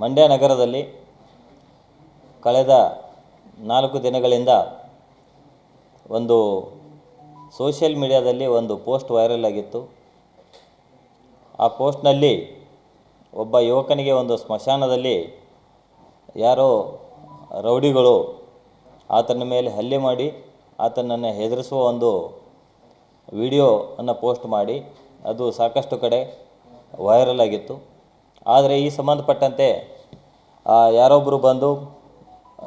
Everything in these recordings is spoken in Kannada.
ಮಂಡ್ಯ ನಗರದಲ್ಲಿ ಕಳೆದ ನಾಲ್ಕು ದಿನಗಳಿಂದ ಒಂದು ಸೋಷಿಯಲ್ ಮೀಡಿಯಾದಲ್ಲಿ ಒಂದು ಪೋಸ್ಟ್ ವೈರಲ್ ಆಗಿತ್ತು. ಆ ಪೋಸ್ಟ್ನಲ್ಲಿ ಒಬ್ಬ ಯುವಕನಿಗೆ ಒಂದು ಸ್ಮಶಾನದಲ್ಲಿ ಯಾರೋ ರೌಡಿಗಳು ಆತನ ಮೇಲೆ ಹಲ್ಲೆ ಮಾಡಿ ಆತನನ್ನು ಹೆದರಿಸುವ ಒಂದು ವಿಡಿಯೋ ಅನ್ನು ಪೋಸ್ಟ್ ಮಾಡಿ. ಅದು ಸಾಕಷ್ಟು ಕಡೆ ವೈರಲ್ ಆಗಿತ್ತು. ಆದರೆ ಈ ಸಂಬಂಧಪಟ್ಟಂತೆ ಯಾರೊಬ್ಬರು ಬಂದು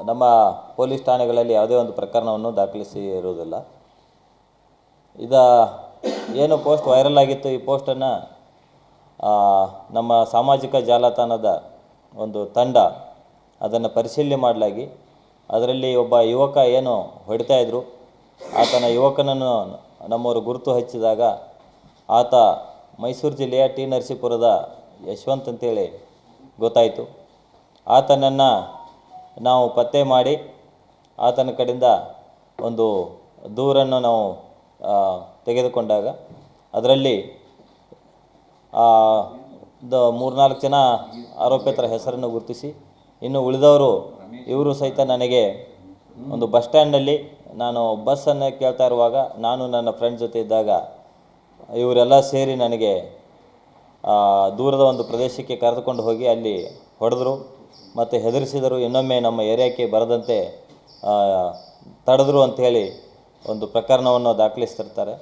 ನಮ್ಮ ಪೊಲೀಸ್ ಠಾಣೆಗಳಲ್ಲಿ ಯಾವುದೇ ಒಂದು ಪ್ರಕರಣವನ್ನು ದಾಖಲಿಸಿ ಇರುವುದಿಲ್ಲ ಇದ ಏನು ಪೋಸ್ಟ್ ವೈರಲ್ ಆಗಿತ್ತು, ಈ ಪೋಸ್ಟನ್ನು ನಮ್ಮ ಸಾಮಾಜಿಕ ಜಾಲತಾಣದ ಒಂದು ತಂಡ ಅದನ್ನು ಪರಿಶೀಲನೆ ಮಾಡಲಾಗಿ, ಅದರಲ್ಲಿ ಒಬ್ಬ ಯುವಕ ಏನು ಹೊಡಿತಾ ಇದ್ರು, ಆತನ ಯುವಕನನ್ನು ನಮ್ಮವರು ಗುರುತು ಹಚ್ಚಿದಾಗ ಆತ ಮೈಸೂರು ಜಿಲ್ಲೆಯ ಟಿ ನರಸೀಪುರದ ಯಶವಂತ್ ಅಂತೇಳಿ ಗೊತ್ತಾಯಿತು. ಆತನನ್ನು ನಾವು ಪತ್ತೆ ಮಾಡಿ ಆತನ ಕಡೆಯಿಂದ ಒಂದು ದೂರನ್ನು ನಾವು ತೆಗೆದುಕೊಂಡಾಗ ಅದರಲ್ಲಿ ದ ಮೂರ್ನಾಲ್ಕು ಜನ ಆರೋಪಿತರ ಹೆಸರನ್ನು ಗುರುತಿಸಿ, ಇನ್ನು ಉಳಿದವರು ಇವರು ಸಹಿತ ನನಗೆ ಒಂದು ಬಸ್ ಸ್ಟ್ಯಾಂಡಲ್ಲಿ ನಾನು ಬಸ್ಸನ್ನು ಕೇಳ್ತಾ ಇರುವಾಗ ನಾನು ನನ್ನ ಫ್ರೆಂಡ್ ಜೊತೆ ಇದ್ದಾಗ ಇವರೆಲ್ಲ ಸೇರಿ ನನಗೆ ದೂರದ ಒಂದು ಪ್ರದೇಶಕ್ಕೆ ಕರೆದುಕೊಂಡು ಹೋಗಿ ಅಲ್ಲಿ ಹೊಡೆದ್ರು ಮತ್ತು ಹೆದರಿಸಿದರು. ಇನ್ನೊಮ್ಮೆ ನಮ್ಮ ಏರಿಯಾಕ್ಕೆ ಬರದಂತೆ ತಡೆದ್ರು ಅಂಥೇಳಿ ಒಂದು ಪ್ರಕರಣವನ್ನು ದಾಖಲಿಸ್ತಿರ್ತಾರೆ.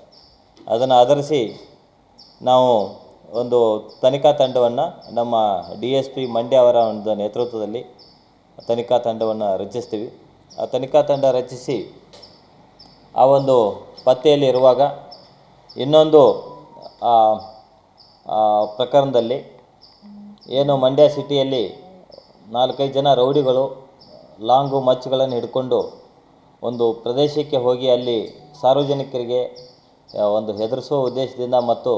ಅದನ್ನು ಆಧರಿಸಿ ನಾವು ಒಂದು ತನಿಖಾ ತಂಡವನ್ನು, ನಮ್ಮ ಡಿ ಎಸ್ ಪಿ ಮಂಡ್ಯ ಅವರ ಒಂದು ನೇತೃತ್ವದಲ್ಲಿ ತನಿಖಾ ತಂಡವನ್ನು ರಚಿಸ್ತೀವಿ. ಆ ತನಿಖಾ ತಂಡ ರಚಿಸಿ ಆ ಒಂದು ಪತ್ತೆಯಲ್ಲಿ ಇರುವಾಗ ಇನ್ನೊಂದು ಪ್ರಕರಣದಲ್ಲಿ ಏನು ಮಂಡ್ಯ ಸಿಟಿಯಲ್ಲಿ ನಾಲ್ಕೈದು ಜನ ರೌಡಿಗಳು ಲಾಂಗು ಮಚ್ಗಳನ್ನು ಹಿಡ್ಕೊಂಡು ಒಂದು ಪ್ರದೇಶಕ್ಕೆ ಹೋಗಿ ಅಲ್ಲಿ ಸಾರ್ವಜನಿಕರಿಗೆ ಒಂದು ಹೆದರಿಸುವ ಉದ್ದೇಶದಿಂದ ಮತ್ತು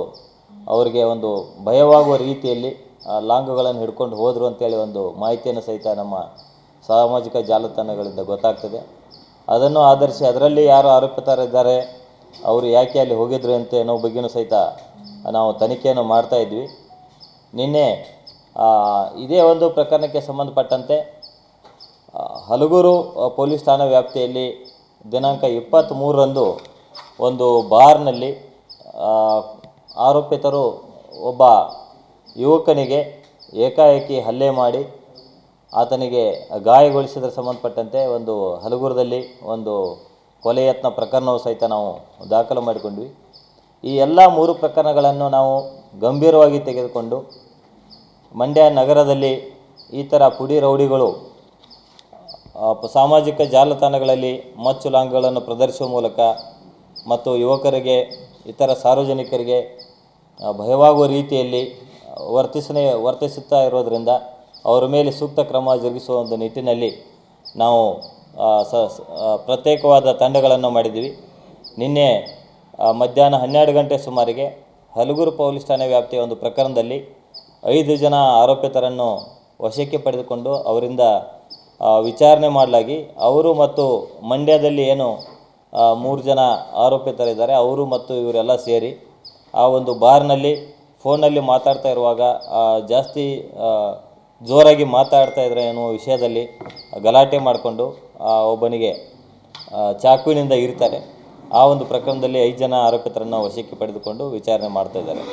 ಅವರಿಗೆ ಒಂದು ಭಯವಾಗುವ ರೀತಿಯಲ್ಲಿ ಲಾಂಗುಗಳನ್ನು ಹಿಡ್ಕೊಂಡು ಹೋದರು ಅಂತೇಳಿ ಒಂದು ಮಾಹಿತಿಯನ್ನು ಸಹಿತ ನಮ್ಮ ಸಾಮಾಜಿಕ ಜಾಲತಾಣಗಳಿಂದ ಗೊತ್ತಾಗ್ತದೆ. ಅದನ್ನು ಆಧರಿಸಿ ಅದರಲ್ಲಿ ಯಾರು ಆರೋಪಿತರಿದ್ದಾರೆ ಅವರು ಯಾಕೆ ಅಲ್ಲಿ ಹೋಗಿದ್ರು ಅಂತ ಅನ್ನೋ ಬಗ್ಗೆಯೂ ಸಹಿತ ನಾವು ತನಿಖೆಯನ್ನು ಮಾಡ್ತಾ ಇದ್ವಿ. ನಿನ್ನೆ ಇದೇ ಒಂದು ಪ್ರಕರಣಕ್ಕೆ ಸಂಬಂಧಪಟ್ಟಂತೆ ಹಲಗೂರು ಪೊಲೀಸ್ ಠಾಣಾ ವ್ಯಾಪ್ತಿಯಲ್ಲಿ ದಿನಾಂಕ ಇಪ್ಪತ್ತ್ಮೂರರಂದು ಒಂದು ಬಾರ್ನಲ್ಲಿ ಆರೋಪಿತರು ಒಬ್ಬ ಯುವಕನಿಗೆ ಏಕಾಏಕಿ ಹಲ್ಲೆ ಮಾಡಿ ಆತನಿಗೆ ಗಾಯಗೊಳಿಸಿದ್ರೆ ಸಂಬಂಧಪಟ್ಟಂತೆ ಒಂದು ಹಲಗೂರದಲ್ಲಿ ಒಂದು ಕೊಲೆ ಯತ್ನ ಪ್ರಕರಣವು ಸಹಿತ ನಾವು ದಾಖಲು ಮಾಡಿಕೊಂಡ್ವಿ. ಈ ಎಲ್ಲ ಮೂರು ಪ್ರಕರಣಗಳನ್ನು ನಾವು ಗಂಭೀರವಾಗಿ ತೆಗೆದುಕೊಂಡು ಮಂಡ್ಯ ನಗರದಲ್ಲಿ ಈ ಥರ ಪುಡಿ ರೌಡಿಗಳು ಸಾಮಾಜಿಕ ಜಾಲತಾಣಗಳಲ್ಲಿ ಮಚ್ಚು ಲಾಂಗ್ಗಳನ್ನು ಪ್ರದರ್ಶಿಸುವ ಮೂಲಕ ಮತ್ತು ಯುವಕರಿಗೆ, ಇತರ ಸಾರ್ವಜನಿಕರಿಗೆ ಭಯವಾಗುವ ರೀತಿಯಲ್ಲಿ ವರ್ತಿಸನೆ, ವರ್ತಿಸುತ್ತಾ ಇರೋದರಿಂದ ಅವರ ಮೇಲೆ ಸೂಕ್ತ ಕ್ರಮ ಜರುಗಿಸುವ ಒಂದು ನಿಟ್ಟಿನಲ್ಲಿ ನಾವು ಸ ಪ್ರತ್ಯೇಕವಾದ ತಂಡಗಳನ್ನು ಮಾಡಿದ್ದೀವಿ. ನಿನ್ನೆ ಮಧ್ಯಾಹ್ನ ಹನ್ನೆರಡು ಗಂಟೆ ಸುಮಾರಿಗೆ ಹಲಗೂರು ಪೊಲೀಸ್ ಠಾಣೆ ವ್ಯಾಪ್ತಿಯ ಒಂದು ಪ್ರಕರಣದಲ್ಲಿ ಐದು ಜನ ಆರೋಪಿತರನ್ನು ವಶಕ್ಕೆ ಪಡೆದುಕೊಂಡು ಅವರಿಂದ ವಿಚಾರಣೆ ಮಾಡಲಾಗಿ ಅವರು ಮತ್ತು ಮಂಡ್ಯದಲ್ಲಿ ಏನು ಮೂರು ಜನ ಆರೋಪಿತರಿದ್ದಾರೆ, ಅವರು ಮತ್ತು ಇವರೆಲ್ಲ ಸೇರಿ ಆ ಒಂದು ಬಾರ್ನಲ್ಲಿ ಫೋನಲ್ಲಿ ಮಾತಾಡ್ತಾ ಇರುವಾಗ ಜಾಸ್ತಿ ಜೋರಾಗಿ ಮಾತಾಡ್ತಾ ಇದ್ದಾರೆ ಎನ್ನುವ ವಿಷಯದಲ್ಲಿ ಗಲಾಟೆ ಮಾಡಿಕೊಂಡು ಒಬ್ಬನಿಗೆ ಚಾಕುವಿನಿಂದ ಇರ್ತಾರೆ. ಆ ಒಂದು ಪ್ರಕರಣದಲ್ಲಿ ಐದು ಜನ ಆರೋಪಿತರನ್ನು ವಶಕ್ಕೆ ಪಡೆದುಕೊಂಡು ವಿಚಾರಣೆ ಮಾಡ್ತಾ ಇದ್ದಾರೆ.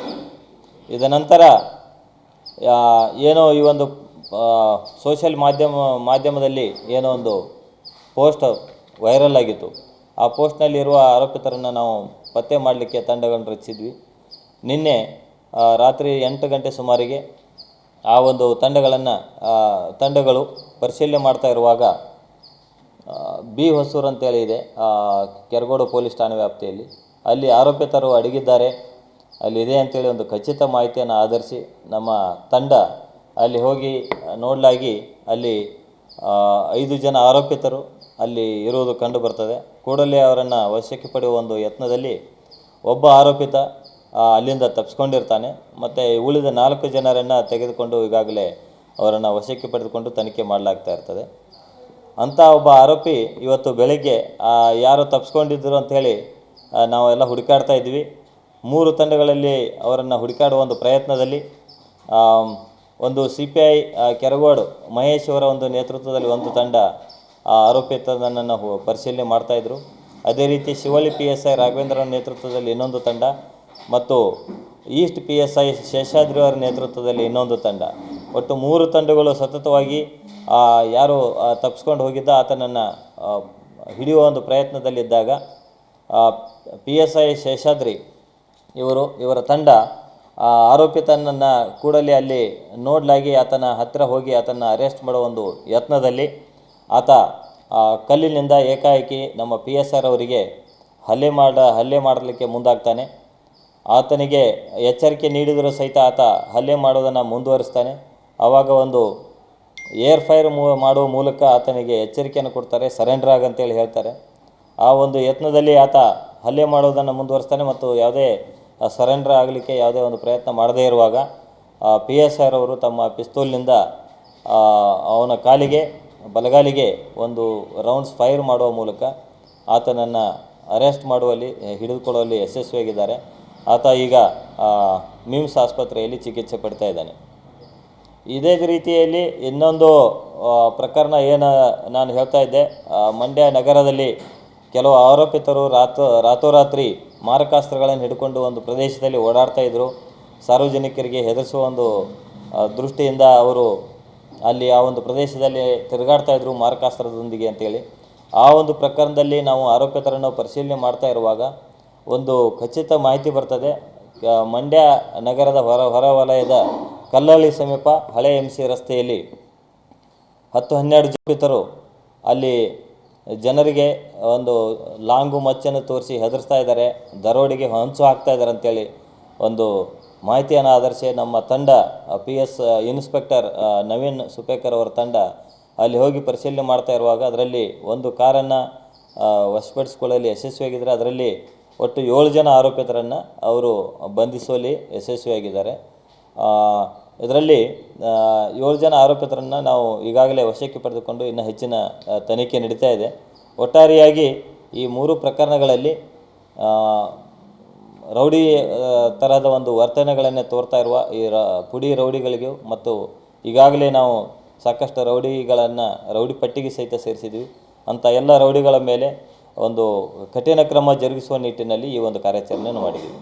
ಇದ ನಂತರ ಏನೋ ಈ ಒಂದು ಸೋಷಿಯಲ್ ಮಾಧ್ಯಮ, ಮಾಧ್ಯಮದಲ್ಲಿ ಏನೋ ಒಂದು ಪೋಸ್ಟ್ ವೈರಲ್ ಆಗಿತ್ತು. ಆ ಪೋಸ್ಟ್ನಲ್ಲಿರುವ ಆರೋಪಿತರನ್ನು ನಾವು ಪತ್ತೆ ಮಾಡಲಿಕ್ಕೆ ತಂಡಗಳನ್ನು ರಚಿಸಿದ್ವಿ. ನಿನ್ನೆ ರಾತ್ರಿ ಎಂಟು ಗಂಟೆ ಸುಮಾರಿಗೆ ಆ ಒಂದು ತಂಡಗಳನ್ನು ತಂಡಗಳು ಪರಿಶೀಲನೆ ಮಾಡ್ತಾ ಇರುವಾಗ ಬಿ ಹೊಸೂರು ಅಂತೇಳಿ ಇದೆ ಕೆರಗೋಡು ಪೊಲೀಸ್ ಠಾಣೆ ವ್ಯಾಪ್ತಿಯಲ್ಲಿ. ಅಲ್ಲಿ ಆರೋಪಿತರು ಅಡಗಿದ್ದಾರೆ. ಅಲ್ಲಿ ಇದೆ ಅಂತೇಳಿ ಒಂದು ಖಚಿತ ಮಾಹಿತಿಯನ್ನು ಆಧರಿಸಿ ನಮ್ಮ ತಂಡ ಅಲ್ಲಿ ಹೋಗಿ ನೋಡಲಾಗಿ ಅಲ್ಲಿ ಐದು ಜನ ಆರೋಪಿತರು ಅಲ್ಲಿ ಇರುವುದು ಕಂಡು ಬರ್ತದೆ. ಕೂಡಲೇ ಅವರನ್ನು ವಶಕ್ಕೆ ಪಡೆಯುವ ಒಂದು ಯತ್ನದಲ್ಲಿ ಒಬ್ಬ ಆರೋಪಿತ ಅಲ್ಲಿಂದ ತಪ್ಪಿಸ್ಕೊಂಡಿರ್ತಾನೆ ಮತ್ತು ಉಳಿದ ನಾಲ್ಕು ಜನರನ್ನು ತೆಗೆದುಕೊಂಡು ಈಗಾಗಲೇ ಅವರನ್ನು ವಶಕ್ಕೆ ಪಡೆದುಕೊಂಡು ತನಿಖೆ ಮಾಡಲಾಗ್ತಾ ಇರ್ತದೆ. ಅಂಥ ಒಬ್ಬ ಆರೋಪಿ ಇವತ್ತು ಬೆಳಗ್ಗೆ ಯಾರು ತಪ್ಪಿಸ್ಕೊಂಡಿದ್ದರು ಅಂಥೇಳಿ ನಾವೆಲ್ಲ ಹುಡುಕಾಡ್ತಾ ಇದ್ವಿ. ಮೂರು ತಂಡಗಳಲ್ಲಿ ಅವರನ್ನು ಹುಡುಕಾಡುವ ಒಂದು ಪ್ರಯತ್ನದಲ್ಲಿ ಒಂದು C P I Keragodu Mahesh ಅವರ ಒಂದು ನೇತೃತ್ವದಲ್ಲಿ ಒಂದು ತಂಡ, ಆ ಆರೋಪಿತನನ್ನು ಪರಿಶೀಲನೆ ಮಾಡ್ತಾಯಿದ್ರು ಅದೇ ರೀತಿ Shivalli P S I Raghavendra ನೇತೃತ್ವದಲ್ಲಿ ಇನ್ನೊಂದು ತಂಡ ಮತ್ತು east P S I Sheshadri ಅವರ ನೇತೃತ್ವದಲ್ಲಿ ಇನ್ನೊಂದು ತಂಡ. ಒಟ್ಟು ಮೂರು ತಂಡಗಳು ಸತತವಾಗಿ ಯಾರು ತಪ್ಪಿಸ್ಕೊಂಡು ಹೋಗಿದ್ದ ಆತನನ್ನು ಹಿಡಿಯುವ ಒಂದು ಪ್ರಯತ್ನದಲ್ಲಿದ್ದಾಗ ಪಿ ಎಸ್ ಐ ಶೇಷಾದ್ರಿ ಇವರು, ಇವರ ತಂಡ ಆರೋಪಿತನನ್ನು ಕೂಡಲೇ ಅಲ್ಲಿ ನೋಡಲಾಗಿ ಆತನ ಹತ್ತಿರ ಹೋಗಿ ಆತನ ಅರೆಸ್ಟ್ ಮಾಡೋ ಒಂದು ಯತ್ನದಲ್ಲಿ ಆತ ಕಲ್ಲಿನಿಂದ ಏಕಾಏಕಿ ನಮ್ಮ ಪಿ ಎಸ್ ಆರ್ ಅವರಿಗೆ ಹಲ್ಲೆ ಮಾಡ, ಹಲ್ಲೆ ಮಾಡಲಿಕ್ಕೆ ಮುಂದಾಗ್ತಾನೆ. ಆತನಿಗೆ ಎಚ್ಚರಿಕೆ ನೀಡಿದರೂ ಸಹಿತ ಆತ ಹಲ್ಲೆ ಮಾಡೋದನ್ನು ಮುಂದುವರಿಸ್ತಾನೆ. ಆವಾಗ ಒಂದು ಏರ್ ಫೈರ್ ಮೂ, ಮಾಡುವ ಮೂಲಕ ಆತನಿಗೆ ಎಚ್ಚರಿಕೆಯನ್ನು ಕೊಡ್ತಾರೆ, ಸರೆಂಡರ್ ಆಗ ಅಂತೇಳಿ ಹೇಳ್ತಾರೆ. ಆ ಒಂದು ಯತ್ನದಲ್ಲಿ ಆತ ಹಲ್ಲೆ ಮಾಡೋದನ್ನು ಮುಂದುವರಿಸ್ತಾನೆ ಮತ್ತು ಯಾವುದೇ ಸರೆಂಡರ್ ಆಗಲಿಕ್ಕೆ ಯಾವುದೇ ಒಂದು ಪ್ರಯತ್ನ ಮಾಡದೇ ಇರುವಾಗ ಪಿ ಎಸ್ ಆರ್ ಅವರು ತಮ್ಮ ಪಿಸ್ತೂಲ್ನಿಂದ ಅವನ ಕಾಲಿಗೆ, ಬಲಗಾಲಿಗೆ ಒಂದು ರೌಂಡ್ಸ್ ಫೈರ್ ಮಾಡುವ ಮೂಲಕ ಆತನನ್ನು ಅರೆಸ್ಟ್ ಮಾಡುವಲ್ಲಿ, ಹಿಡಿದುಕೊಳ್ಳುವಲ್ಲಿ ಯಶಸ್ವಿಯಾಗಿದ್ದಾರೆ. ಆತ ಈಗ ಮಿಮ್ಸ್ ಆಸ್ಪತ್ರೆಯಲ್ಲಿ ಚಿಕಿತ್ಸೆ ಪಡ್ತಾ ಇದ್ದಾನೆ. ಇದೇ ರೀತಿಯಲ್ಲಿ ಇನ್ನೊಂದು ಪ್ರಕರಣ ಏನು ನಾನು ಹೇಳ್ತಾ ಇದ್ದೆ. ಮಂಡ್ಯ ನಗರದಲ್ಲಿ ಕೆಲವು ಆರೋಪಿತರು ರಾತೋ, ರಾತೋರಾತ್ರಿ ಮಾರಕಾಸ್ತ್ರಗಳನ್ನು ಹಿಡ್ಕೊಂಡು ಒಂದು ಪ್ರದೇಶದಲ್ಲಿ ಓಡಾಡ್ತಾ ಇದ್ದರು ಸಾರ್ವಜನಿಕರಿಗೆ ಹೆದರಿಸುವ ಒಂದು ದೃಷ್ಟಿಯಿಂದ ಅವರು ಅಲ್ಲಿ ಆ ಒಂದು ಪ್ರದೇಶದಲ್ಲಿ ತಿರುಗಾಡ್ತಾ ಇದ್ದರು ಮಾರಕಾಸ್ತ್ರದೊಂದಿಗೆ ಅಂತೇಳಿ. ಆ ಒಂದು ಪ್ರಕರಣದಲ್ಲಿ ನಾವು ಆರೋಪಿತರನ್ನು ಪರಿಶೀಲನೆ ಮಾಡ್ತಾ ಇರುವಾಗ ಒಂದು ಖಚಿತ ಮಾಹಿತಿ ಬರ್ತದೆ. ಮಂಡ್ಯ ನಗರದ ಹೊರ, ಹೊರವಲಯದ ಕಲ್ಲಳ್ಳಿ ಸಮೀಪ ಹಳೆ ಎಂ ಸಿ ರಸ್ತೆಯಲ್ಲಿ ಹತ್ತು ಹನ್ನೆರಡು ಜಪಿತರು ಅಲ್ಲಿ ಜನರಿಗೆ ಒಂದು ಲಾಂಗು ಮಚ್ಚನ್ನು ತೋರಿಸಿ ಹೆದರಿಸ್ತಾ ಇದ್ದಾರೆ. ದರೋಡಿಗೆ ಹಂಚು ಹಾಕ್ತಾ ಇದ್ದಾರೆ ಅಂತೇಳಿ ಒಂದು ಮಾಹಿತಿಯನ್ನು ಆಧರಿಸಿ ನಮ್ಮ ತಂಡ, P S inspector Naveen Supekar ಅವರ ತಂಡ ಅಲ್ಲಿ ಹೋಗಿ ಪರಿಶೀಲನೆ ಮಾಡ್ತಾ ಇರುವಾಗ ಅದರಲ್ಲಿ ಒಂದು ಕಾರನ್ನು ವಶಪಡಿಸಿಕೊಳ್ಳಲು ಯಶಸ್ವಿಯಾಗಿದ್ದರೆ. ಅದರಲ್ಲಿ ಒಟ್ಟು ಏಳು ಜನ ಆರೋಪಿತರನ್ನು ಅವರು ಬಂಧಿಸುವಲ್ಲಿ ಯಶಸ್ವಿಯಾಗಿದ್ದಾರೆ. ಇದರಲ್ಲಿ ಏಳು ಜನ ಆರೋಪಿತರನ್ನು ನಾವು ಈಗಾಗಲೇ ವಶಕ್ಕೆ ಪಡೆದುಕೊಂಡು ಇನ್ನು ಹೆಚ್ಚಿನ ತನಿಖೆ ನಡೀತಾ ಇದೆ. ಒಟ್ಟಾರೆಯಾಗಿ ಈ ಮೂರು ಪ್ರಕರಣಗಳಲ್ಲಿ ರೌಡಿ ತರಹದ ಒಂದು ವರ್ತನೆಗಳನ್ನೇ ತೋರ್ತಾ ಇರುವ ಈ ರ, ಪುಡಿ ರೌಡಿಗಳಿಗೂ ಮತ್ತು ಈಗಾಗಲೇ ನಾವು ಸಾಕಷ್ಟು ರೌಡಿಗಳನ್ನು, ರೌಡಿ ಪಟ್ಟಿಗೆ ಸಹಿತ ಸೇರಿಸಿದ್ವಿ. ಅಂಥ ಎಲ್ಲ ರೌಡಿಗಳ ಮೇಲೆ ಒಂದು ಕಠಿಣ ಕ್ರಮ ಜರುಗಿಸುವ ನಿಟ್ಟಿನಲ್ಲಿ ಈ ಒಂದು ಕಾರ್ಯಾಚರಣೆಯನ್ನು ಮಾಡಿದ್ದೀವಿ.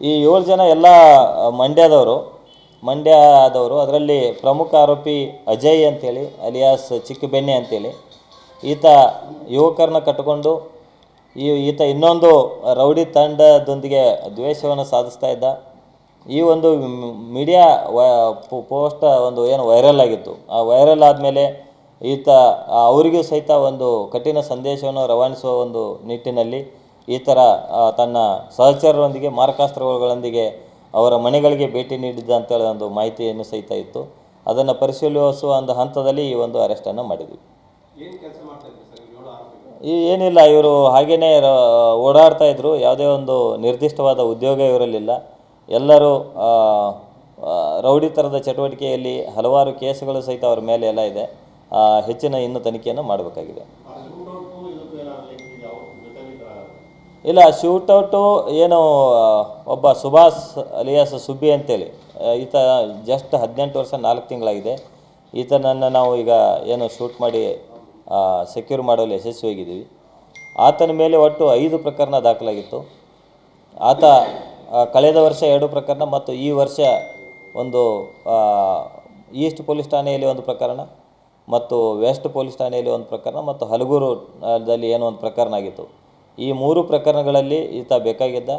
ಈ ಏಳು ಜನ ಎಲ್ಲ ಮಂಡ್ಯದವರು ಮಂಡ್ಯದವರು ಅದರಲ್ಲಿ ಪ್ರಮುಖ ಆರೋಪಿ ಅಜಯ್ ಅಂತೇಳಿ, ಅಲಿಯಾಸ್ ಚಿಕ್ಕ ಬೆನ್ನೆ ಅಂತೇಳಿ. ಈತ ಯುವಕರನ್ನ ಕಟ್ಟಿಕೊಂಡು ಈ, ಈತ ಇನ್ನೊಂದು ರೌಡಿ ತಂಡದೊಂದಿಗೆ ದ್ವೇಷವನ್ನು ಸಾಧಿಸ್ತಾ ಇದ್ದ. ಈ ಒಂದು ಮೀಡಿಯಾ ಪೋಸ್ಟ್ ಒಂದು ಏನು ವೈರಲ್ ಆಗಿತ್ತು. ಆ ವೈರಲ್ ಆದಮೇಲೆ ಈತ ಅವರಿಗೂ ಸಹಿತ ಒಂದು ಕಠಿಣ ಸಂದೇಶವನ್ನು ರವಾನಿಸುವ ಒಂದು ನಿಟ್ಟಿನಲ್ಲಿ ಈ ಥರ ತನ್ನ ಸಹಚರರೊಂದಿಗೆ ಮಾರಕಾಸ್ತ್ರಗಳೊಂದಿಗೆ ಅವರ ಮನೆಗಳಿಗೆ ಭೇಟಿ ನೀಡಿದ್ದ ಅಂತೇಳಿ ಒಂದು ಮಾಹಿತಿಯನ್ನು ಸಹಿತ ಇತ್ತು. ಅದನ್ನು ಪರಿಶೀಲಿಸುವ ಒಂದು ಹಂತದಲ್ಲಿ ಈ ಒಂದು ಅರೆಸ್ಟನ್ನು ಮಾಡಿದ್ವಿ. ಈ ಏನಿಲ್ಲ ಇವರು ಹಾಗೆಯೇ ಓಡಾಡ್ತಾ ಇದ್ದರು ಯಾವುದೇ ಒಂದು ನಿರ್ದಿಷ್ಟವಾದ ಉದ್ಯೋಗ ಇವರಲ್ಲಿಲ್ಲ ಎಲ್ಲರೂ ರೌಡಿ ಥರದ ಚಟುವಟಿಕೆಯಲ್ಲಿ ಹಲವಾರು ಕೇಸುಗಳು ಸಹಿತ ಅವರ ಮೇಲೆ ಎಲ್ಲ ಇದೆ. ಹೆಚ್ಚಿನ ಇನ್ನು ತನಿಖೆಯನ್ನು ಮಾಡಬೇಕಾಗಿದೆ. ಇಲ್ಲ ಶೂಟೌಟು ಏನು, ಒಬ್ಬ ಸುಭಾಷ್ ಅಲಿಯಾಸ್ ಸುಬ್ಬಿ ಅಂತೇಳಿ. ಈತ ಜಸ್ಟ್ ಹದಿನೆಂಟು ವರ್ಷ, ನಾಲ್ಕು ತಿಂಗಳಾಗಿದೆ. ಈತನನ್ನು ನಾವು ಈಗ ಏನು ಶೂಟ್ ಮಾಡಿ ಸೆಕ್ಯೂರ್ ಮಾಡಲು ಯಶಸ್ವಿಯಾಗಿದ್ದೀವಿ. ಆತನ ಮೇಲೆ ಒಟ್ಟು ಐದು ಪ್ರಕರಣ ದಾಖಲಾಗಿತ್ತು. ಆತ ಕಳೆದ ವರ್ಷ ಎರಡು ಪ್ರಕರಣ ಮತ್ತು ಈ ವರ್ಷ ಒಂದು ಈಸ್ಟ್ ಪೊಲೀಸ್ ಠಾಣೆಯಲ್ಲಿ ಒಂದು ಪ್ರಕರಣ ಮತ್ತು ವೆಸ್ಟ್ ಪೊಲೀಸ್ ಠಾಣೆಯಲ್ಲಿ ಒಂದು ಪ್ರಕರಣ ಮತ್ತು ಹಲಗೂರು ದಲ್ಲಿ ಏನೋ ಒಂದು ಪ್ರಕರಣ ಆಗಿತ್ತು. ಈ ಮೂರು ಪ್ರಕರಣಗಳಲ್ಲಿ ಈತ ಬೇಕಾಗಿದ್ದ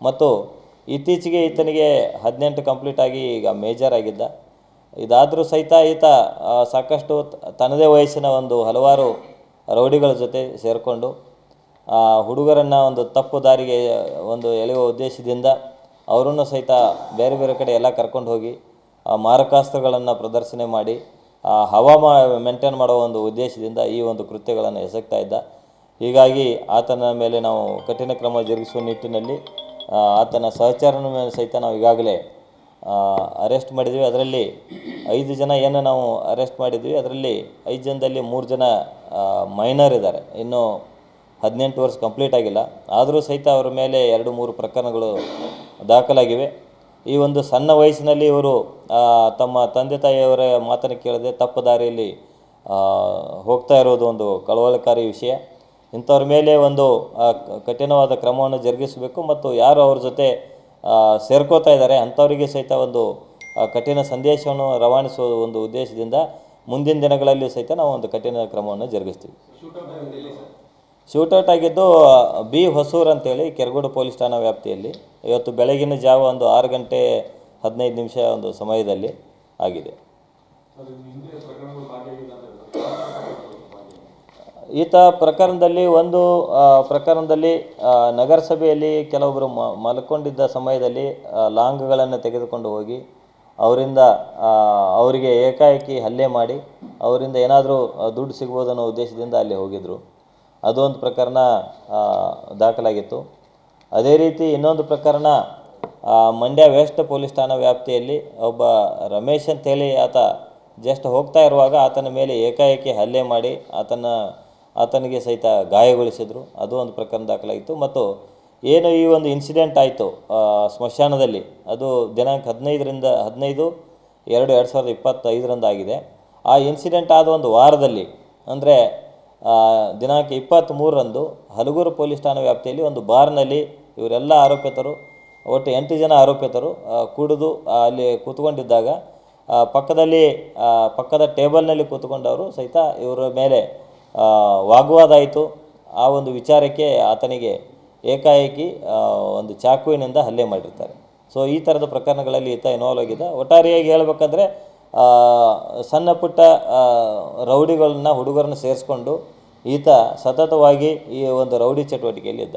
ಮತ್ತು ಇತ್ತೀಚೆಗೆ ಈತನಿಗೆ ಹದಿನೆಂಟು ಕಂಪ್ಲೀಟ್ ಆಗಿ ಈಗ ಮೇಜರ್ ಆಗಿದ್ದ. ಇದಾದರೂ ಸಹಿತ ಈತ ಸಾಕಷ್ಟು ತನ್ನದೇ ವಯಸ್ಸಿನ ಒಂದು ಹಲವಾರು ರೌಡಿಗಳ ಜೊತೆ ಸೇರಿಕೊಂಡು ಹುಡುಗರನ್ನು ಒಂದು ತಪ್ಪು ದಾರಿಗೆ, ಒಂದು ಎಳೆಯುವ ಉದ್ದೇಶದಿಂದ ಅವರನ್ನು ಸಹಿತ ಬೇರೆ ಬೇರೆ ಕಡೆ ಎಲ್ಲ ಕರ್ಕೊಂಡು ಹೋಗಿ ಮಾರಕಾಸ್ತ್ರಗಳನ್ನು ಪ್ರದರ್ಶನೆ ಮಾಡಿ ಹವಾಮಾ ಮೇಂಟೈನ್ ಮಾಡೋ ಒಂದು ಉದ್ದೇಶದಿಂದ ಈ ಒಂದು ಕೃತ್ಯಗಳನ್ನು ಎಸಗ್ತಾ ಇದ್ದ. ಹೀಗಾಗಿ ಆತನ ಮೇಲೆ ನಾವು ಕಠಿಣ ಕ್ರಮ ಜರುಗಿಸುವ ನಿಟ್ಟಿನಲ್ಲಿ ಆತನ ಸಹಚರನ ಮೇಲೆ ಸಹಿತ ನಾವು ಈಗಾಗಲೇ ಅರೆಸ್ಟ್ ಮಾಡಿದ್ವಿ. ಅದರಲ್ಲಿ ಐದು ಜನ ಏನು ನಾವು ಅರೆಸ್ಟ್ ಮಾಡಿದ್ವಿ. ಅದರಲ್ಲಿ ಐದು ಜನದಲ್ಲಿ ಮೂರು ಜನ ಮೈನರ್ ಇದ್ದಾರೆ. ಇನ್ನು ಹದಿನೆಂಟು ವರ್ಷ ಕಂಪ್ಲೀಟ್ ಆಗಿಲ್ಲ. ಆದರೂ ಸಹಿತ ಅವರ ಮೇಲೆ ಎರಡು, ಮೂರು ಪ್ರಕರಣಗಳು ದಾಖಲಾಗಿವೆ. ಈ ಒಂದು ಸಣ್ಣ ವಯಸ್ಸಿನಲ್ಲಿ ಇವರು ತಮ್ಮ ತಂದೆ ತಾಯಿಯವರ ಮಾತನ್ನು ಕೇಳದೆ ತಪ್ಪು ದಾರಿಯಲ್ಲಿ ಹೋಗ್ತಾ ಇರೋದು ಒಂದು ಕಳವಳಕಾರಿ ವಿಷಯ. ಇಂಥವ್ರ ಮೇಲೆ ಒಂದು ಕಠಿಣವಾದ ಕ್ರಮವನ್ನು ಜರುಗಿಸಬೇಕು ಮತ್ತು ಯಾರು ಅವ್ರ ಜೊತೆ ಸೇರ್ಕೋತಾ ಇದ್ದಾರೆ ಅಂಥವರಿಗೆ ಸಹಿತ ಒಂದು ಕಠಿಣ ಸಂದೇಶವನ್ನು ರವಾನಿಸುವ ಒಂದು ಉದ್ದೇಶದಿಂದ ಮುಂದಿನ ದಿನಗಳಲ್ಲಿ ಸಹಿತ ನಾವು ಒಂದು ಕಠಿಣ ಕ್ರಮವನ್ನು ಜರುಗಿಸ್ತೀವಿ. ಶೂಟೌಟ್ ಆಗಿದ್ದು, ಬಿ ಹೊಸೂರು ಅಂತೇಳಿ ಕೆರಗೋಡು ಪೊಲೀಸ್ ಠಾಣಾ ವ್ಯಾಪ್ತಿಯಲ್ಲಿ ಇವತ್ತು ಬೆಳಗಿನ ಜಾವ ಒಂದು ಆರು ಗಂಟೆ ಹದಿನೈದು ನಿಮಿಷ ಒಂದು ಸಮಯದಲ್ಲಿ ಆಗಿದೆ. ಈತ ಪ್ರಕರಣದಲ್ಲಿ ಒಂದು ಪ್ರಕರಣದಲ್ಲಿ ನಗರಸಭೆಯಲ್ಲಿ ಕೆಲವೊಬ್ಬರು ಮಲ್ಕೊಂಡಿದ್ದ ಸಮಯದಲ್ಲಿ ಲಾಂಗ್ಗಳನ್ನು ತೆಗೆದುಕೊಂಡು ಹೋಗಿ, ಅವರಿಂದ ಅವರಿಗೆ ಏಕಾಏಕಿ ಹಲ್ಲೆ ಮಾಡಿ, ಅವರಿಂದ ಏನಾದರೂ ದುಡ್ಡು ಸಿಗ್ಬೋದು ಅನ್ನೋ ಉದ್ದೇಶದಿಂದ ಅಲ್ಲಿ ಹೋಗಿದ್ದರು ಅದೊಂದು ಪ್ರಕರಣ ದಾಖಲಾಗಿತ್ತು. ಅದೇ ರೀತಿ ಇನ್ನೊಂದು ಪ್ರಕರಣ ಮಂಡ್ಯ ವೆಸ್ಟ್ ಪೊಲೀಸ್ ಠಾಣಾ ವ್ಯಾಪ್ತಿಯಲ್ಲಿ ಒಬ್ಬ ರಮೇಶ್ ಅಂತೇಳಿ ಆತ ಜಸ್ಟ್ ಹೋಗ್ತಾ ಇರುವಾಗ ಆತನ ಮೇಲೆ ಏಕಾಏಕಿ ಹಲ್ಲೆ ಮಾಡಿ, ಆತನ ಆತನಿಗೆ ಸಹಿತ ಗಾಯಗೊಳಿಸಿದರು. ಅದು ಒಂದು ಪ್ರಕರಣ ದಾಖಲಾಯಿತು. ಮತ್ತು ಏನು ಈ ಒಂದು ಇನ್ಸಿಡೆಂಟ್ ಆಯಿತು ಸ್ಮಶಾನದಲ್ಲಿ, ಅದು ದಿನಾಂಕ ಹದಿನೈದರಿಂದ, ಹದಿನೈದು ಎರಡು ಎರಡು ಸಾವಿರದ ಇಪ್ಪತ್ತೈದರಂದು ಆಗಿದೆ. ಆ ಇನ್ಸಿಡೆಂಟ್ ಆದ ಒಂದು ವಾರದಲ್ಲಿ, ಅಂದರೆ ದಿನಾಂಕ ಇಪ್ಪತ್ತ್ಮೂರರಂದು ಹಲಗೂರು ಪೊಲೀಸ್ ಠಾಣಾ ವ್ಯಾಪ್ತಿಯಲ್ಲಿ ಒಂದು ಬಾರ್ನಲ್ಲಿ ಇವರೆಲ್ಲ ಆರೋಪಿತರು, ಒಟ್ಟು ಎಂಟು ಜನ ಆರೋಪಿತರು ಕುಡಿದು ಅಲ್ಲಿ ಕೂತ್ಕೊಂಡಿದ್ದಾಗ ಪಕ್ಕದಲ್ಲಿ ಪಕ್ಕದ ಟೇಬಲ್ನಲ್ಲಿ ಕೂತ್ಕೊಂಡವರು ಸಹಿತ ಇವರ ಮೇಲೆ ವಾಗ್ವಾದ ಆಯಿತು ಆ ಒಂದು ವಿಚಾರಕ್ಕೆ ಆತನಿಗೆ ಏಕಾಏಕಿ ಒಂದು ಚಾಕುವಿನಿಂದ ಹಲ್ಲೆ ಮಾಡಿರ್ತಾರೆ. ಸೊ ಈ ಥರದ ಪ್ರಕರಣಗಳಲ್ಲಿ ಈತ ಇನ್ವಾಲ್ವ್ ಆಗಿದ್ದ. ಒಟ್ಟಾರೆಯಾಗಿ ಹೇಳ್ಬೇಕಂದ್ರೆ ಸಣ್ಣ ಪುಟ್ಟ ರೌಡಿಗಳನ್ನ, ಹುಡುಗರನ್ನ ಸೇರಿಸ್ಕೊಂಡು ಈತ ಸತತವಾಗಿ ಈ ಒಂದು ರೌಡಿ ಚಟುವಟಿಕೆಯಲ್ಲಿ ಇದ್ದ.